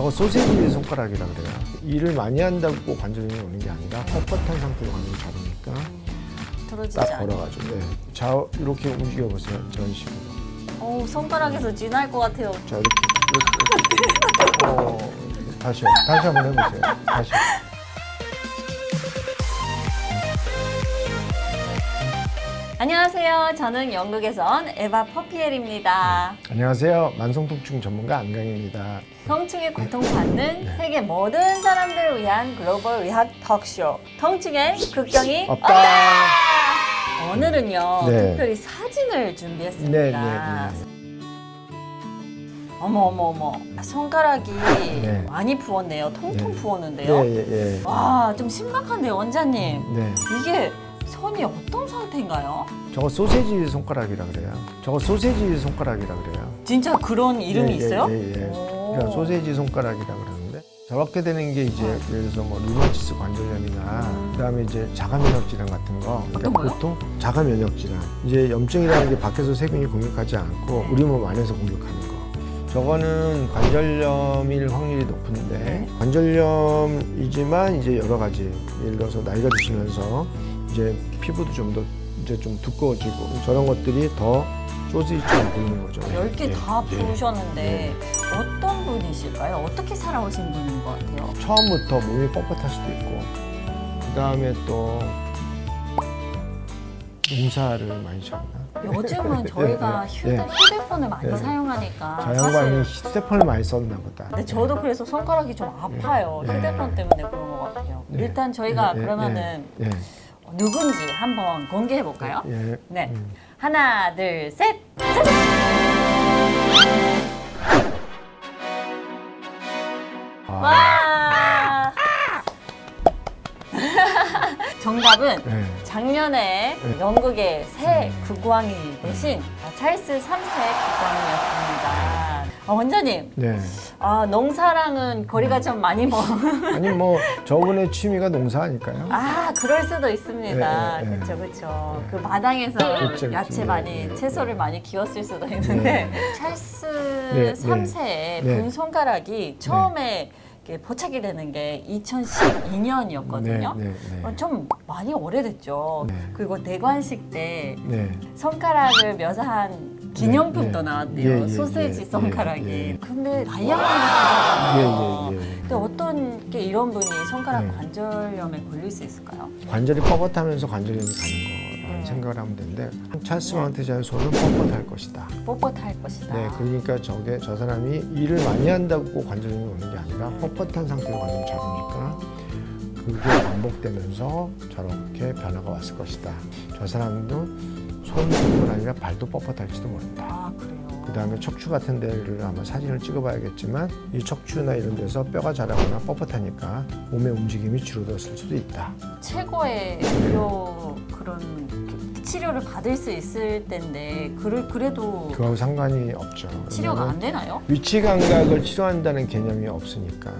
저거 소세지 손가락이라 그래요. 일을 많이 한다고 꼭 관절염이 오는 게 아니라 뻣뻣한 상태로 관절 잡으니까 딱. 걸어가지고 네. 좌 이렇게 움직여 보세요. 저런 식으로. 어우, 손가락에서 진할 것 같아요. 자 이렇게 이렇게, 이렇게. 어, 다시요. 다시 한번 해보세요. 다시. 안녕하세요. 저는 영국에선 에바 퍼피엘입니다. 안녕하세요. 만성통증 전문가 안강입니다. 통증에 고통받는 네. 세계 모든 사람들을 위한 글로벌 의학 톡쇼. 통증의 극경이 없다. 오늘은요 네. 특별히 사진을 준비했습니다. 네, 네, 어머 어머 어머 손가락이 네. 많이 부었네요. 통통 네. 부었는데요. 예, 예, 예. 와 좀 심각한데요 원장님. 네. 이게 손이 어떤 상태인가요? 저거 소세지 손가락이라 그래요. 저거 소세지 손가락이라 그래요. 진짜 그런 이름이 예, 예, 있어요? 예, 예. 오. 그러니까 소세지 손가락이라 그러는데 저렇게 되는 게 이제 예를 들어서 뭐 루마티스 관절염이나 그다음에 이제 자가 면역 질환 같은 거. 그러니까 어떤 거요? 보통 자가 면역 질환. 이제 염증이라는 게 밖에서 세균이 공격하지 않고 우리 몸 안에서 공격하는 거. 저거는 관절염일 확률이 높은데 네. 관절염이지만 이제 여러 가지 예를 들어서 나이가 드시면서 이제 피부도 좀 더 이제 좀 두꺼워지고 저런 것들이 더 소시지처럼 보이는 거죠. 열개 예, 다 예. 부으셨는데 어떤 분이실까요? 어떻게 살아오신 분인 것 같아요? 처음부터 몸이 뻣뻣할 수도 있고 그 다음에 또 농사를 많이 지었나? 요즘은 저희가 예, 휴대, 예. 휴대폰을 많이 예. 사용하니까 사실 휴대폰을 많이 썼나 보다. 네, 저도 그래서 손가락이 좀 아파요. 예. 휴대폰 때문에 그런 것 같아요. 네. 일단 저희가 예, 예, 그러면은 예, 누군지 한번 공개해 볼까요? 예, 예. 네. 음. 하나, 둘, 셋. 짜잔! 아, 와! 정답은 예. 작년에 네. 영국의 새 음. 국왕이 되신 찰스 3세 국왕이었습니다. 아, 원장님, 네. 아, 농사랑은 거리가 좀 많이 멀. 아니 뭐 저분의 취미가 농사 아닐까요? 아, 그럴 수도 있습니다. 네, 네, 네. 그렇죠, 그렇죠. 그 마당에서 그렇죠, 야채 그렇죠. 많이, 네, 네, 채소를 네. 많이 키웠을 수도 있는데 네. 찰스 네, 3세의 네. 분 손가락이 처음에 이렇게 포착이 되는 게 2012년이었거든요. 네, 네, 네. 어, 좀 많이 오래됐죠. 네. 그리고 대관식 때 네. 손가락을 묘사한 기념품도 네. 나왔대요. 예, 예, 소세지 예, 손가락이. 예, 예. 근데 다이아몬드 예, 예, 예. 근데 어떤 게 이런 분이 손가락 네. 관절염에 걸릴 수 있을까요? 관절이 뻣뻣하면서 관절염이 가는 거라는 네. 생각을 하면 되는데 찰스 마운트자의 손은 뻣뻣할 것이다. 뻣뻣할 것이다. 네, 그러니까 저게 저 사람이 일을 많이 한다고 꼭 관절염이 오는 게 아니라 뻣뻣한 상태로 관절 잡으니까 그게 반복되면서 저렇게 변화가 왔을 것이다. 저 사람도 손뿐만 아니라 발도 뻣뻣할지도 모른다. 아 그래요. 그 다음에 척추 같은 데를 아마 사진을 찍어봐야겠지만 이 척추나 이런 데서 뼈가 자라거나 뻣뻣하니까 몸의 움직임이 줄어들었을 수도 있다. 최고의 의료 그런 그 치료를 받을 수 있을 텐데 그를 그래도 그거하고 상관이 없죠. 치료가 안 되나요? 위치 감각을 치료한다는 개념이 없으니까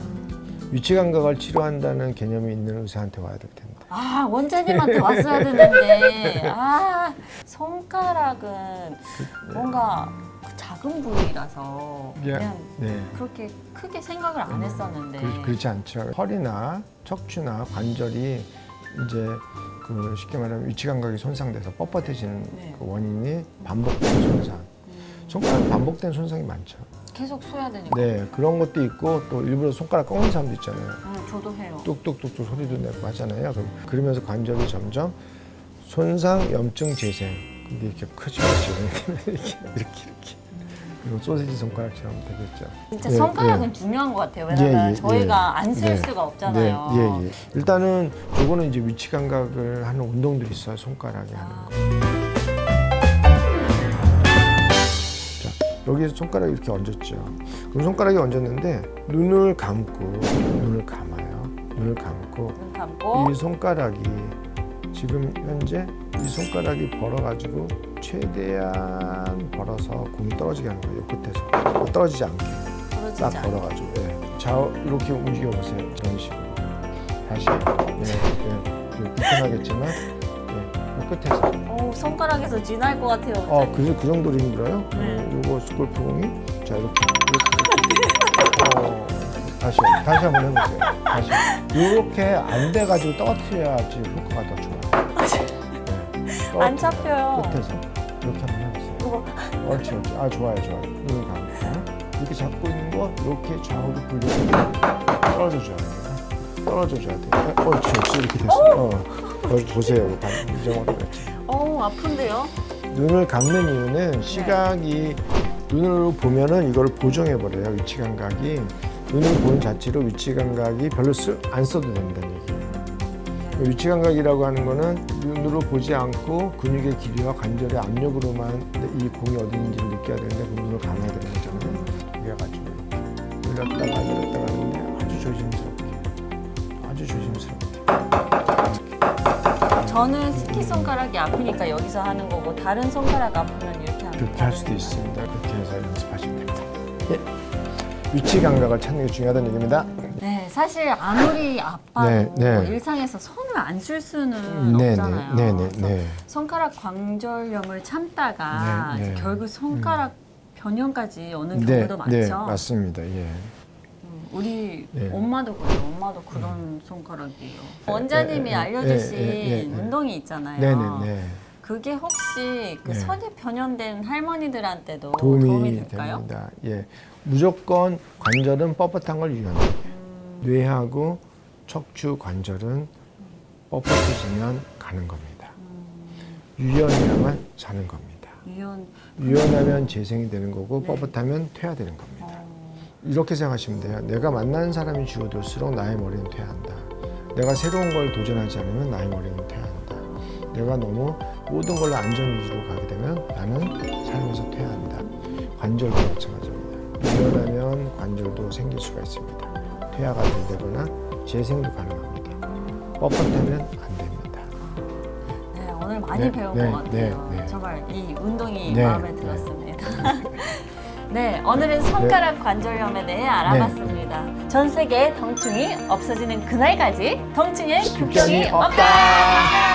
위치 감각을 치료한다는 개념이 있는 의사한테 와야 될 텐데. 아 원장님한테 왔어야 됐는데 아 손가락은 뭔가 그 작은 부위라서 예. 그냥 네. 그렇게 크게 생각을 안 했었는데 그, 그렇지 않죠. 허리나 척추나 관절이 이제 그 쉽게 말하면 위치 감각이 손상돼서 뻣뻣해지는 네. 그 원인이 반복된 손상. 음, 손가락 반복된 손상이 많죠. 계속 써야 되니까 네, 그런 것도 있고 또 일부러 손가락 꺾는 사람도 있잖아요. 음, 저도 해요. 뚝뚝뚝뚝 소리도 내고 하잖아요. 그럼 그러면서 관절이 점점 손상, 염증, 재생. 근데 이렇게 크죠, 이렇게 이렇게 이렇게. 그리고 소세지 손가락처럼 되겠죠. 진짜 예, 손가락은 중요한 것 같아요. 왜냐면 예, 예, 저희가 예. 안쓸 네. 수가 없잖아요. 네, 예, 예. 일단은 요거는 이제 위치 감각을 하는 운동들이 있어요. 손가락이 하는 거. 자, 여기서 손가락이 이렇게 얹었죠. 그럼 손가락이 얹었는데 눈을 감고 눈을 감아요. 눈을 감고 눈 감고 이 손가락이 지금 현재 이 손가락이 벌어가지고 최대한 벌어서 공이 떨어지게 하는 거예요. 끝에서 떨어지지 않게 부러지지 딱 않게. 벌어가지고 네. 좌 이렇게 움직여 보세요. 저런 식으로 다시 네, 네. 그 불편하겠지만 네. 이 끝에서 어, 손가락에서 진할 것 같아요. 어, 그, 그 정도로 힘들어요? 네. 어, 요거 스골프공이 자 이렇게 이렇게, 이렇게. 어, 다시 다시 한번 해보세요. 다시 이렇게 안 돼가지고 떨어뜨려야지 효과가 더 좋아요. 네. 안 잡혀요. 끝에서 이렇게 한번 해보세요. 옳지 옳지. 아 좋아요 좋아요. 눈을 감고 이렇게 잡고 있는 거 이렇게 좌우로 굴려서 떨어져 줘야 됩니다. 떨어져 줘야 돼. 요 옳지 옳지 이렇게 됐어. 어. 어, 보세요. 방금 이정도 그랬지. 어 아픈데요? 눈을 감는 이유는 시각이 눈으로 보면은 이걸 보정해 버려요 위치 감각이 눈으로 보는 자체로 위치 감각이 별로 쓰, 안 써도 된다는 얘기예요. 위치 감각이라고 하는 거는 눈으로 보지 않고 근육의 길이와 관절의 압력으로만 이 공이 어디 있는지를 느껴야 되는데 그 눈을 감아야 되는 거잖아요. 그래가지고 이렇게 늘렸다가 내렸다가 하는데 아주 조심스럽게 아주 조심스럽게 저는 새끼 손가락이 아프니까 여기서 하는 거고 다른 손가락 아프면 이렇게 하는 그렇게 할 수도 있습니다. 그렇게 해서 연습하시면 됩니다. 예. 위치 감각을 찾는 게 중요하다는 얘기입니다. 네, 사실 아무리 아파도 네, 네. 일상에서 손을 안 쓸 수는 네, 없잖아요. 네, 네, 그래서 네. 손가락 광절염을 참다가 네, 이제 네. 결국 손가락 변형까지 오는 네, 경우도 많죠. 네, 맞습니다. 예. 음, 우리 네. 엄마도 그래요. 엄마도 그런 손가락이에요. 원장님이 네, 네, 알려주신 네, 네, 네. 운동이 있잖아요. 네, 네, 네. 그게 혹시 그 네. 손이 변형된 할머니들한테도 도움이, 도움이, 될까요? 됩니다. 예. 무조건 관절은 뻣뻣한 걸 유연해요. 음, 뇌하고 척추 관절은 뻣뻣해지면 가는 겁니다. 음, 유연해야만 사는 겁니다. 유연. 유연하면 재생이 되는 거고 네. 뻣뻣하면 퇴화되는 겁니다. 어, 이렇게 생각하시면 돼요. 내가 만나는 사람이 줄어들수록 나의 머리는 퇴한다. 내가 새로운 걸 도전하지 않으면 나의 머리는 퇴한다. 내가 너무 모든 걸로 안전 위주로 가게 되면 나는 삶에서 퇴한다. 관절도 마찬가지입니다. 유연하면 관절도 생길 수가 있습니다. 퇴화가 안 되거나 재생도 가능합니다. 뻣뻣하면 안 됩니다. 네, 오늘 많이 네, 배운 네, 것 같아요. 네, 네. 정말 이 운동이 네, 마음에 네. 들었습니다. 네, 오늘은 손가락 관절염에 대해 알아봤습니다. 전 세계 덩충이 없어지는 그날까지 덩충의 급경이 없다. 없다.